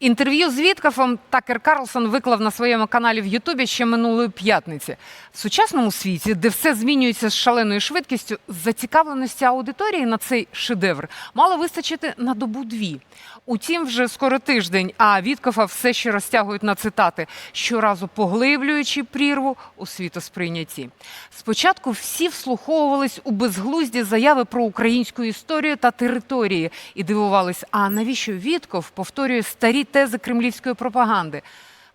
Інтерв'ю з Віткафом Такер Карлсон виклав на своєму каналі в Ютубі ще минулої п'ятниці. В сучасному світі, де все змінюється з шаленою швидкістю, зацікавленості аудиторії на цей шедевр мало вистачити на добу дві. Утім, вже скоро тиждень, а Віткафа все ще розтягують на цитати, щоразу поглиблюючи прірву у світосприйнятті. Спочатку всі вслуховувались у безглузді заяви про українську історію та території і дивувались, а навіщо Вітков повторює старі тези кремлівської пропаганди.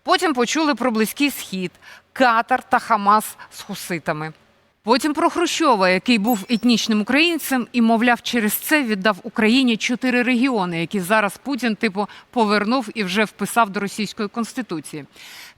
Потім почули про Близький Схід, Катар та Хамас з хуситами. Потім про Хрущова, який був етнічним українцем і, мовляв, через це віддав Україні чотири регіони, які зараз Путін, типу, повернув і вже вписав до російської конституції.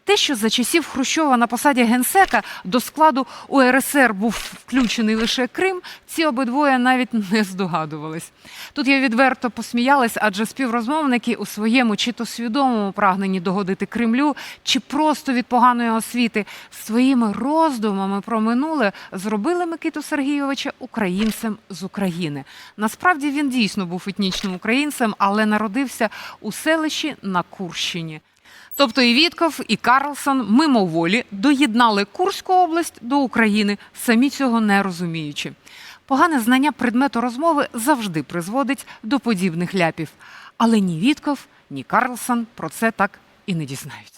Те, що за часів Хрущова на посаді генсека до складу УРСР був включений лише Крим, ці обидвоє навіть не здогадувались. Тут я відверто посміялась, адже співрозмовники у своєму чи то свідомому прагненні догодити Кремлю, чи просто від поганої освіти своїми роздумами про минуле зробили Микиту Сергійовича українцем з України. Насправді він дійсно був етнічним українцем, але народився у селищі на Курщині. Тобто і Вітков, і Карлсон мимоволі доєднали Курську область до України, самі цього не розуміючи. Погане знання предмету розмови завжди призводить до подібних ляпів. Але ні Вітков, ні Карлсон про це так і не дізнаються.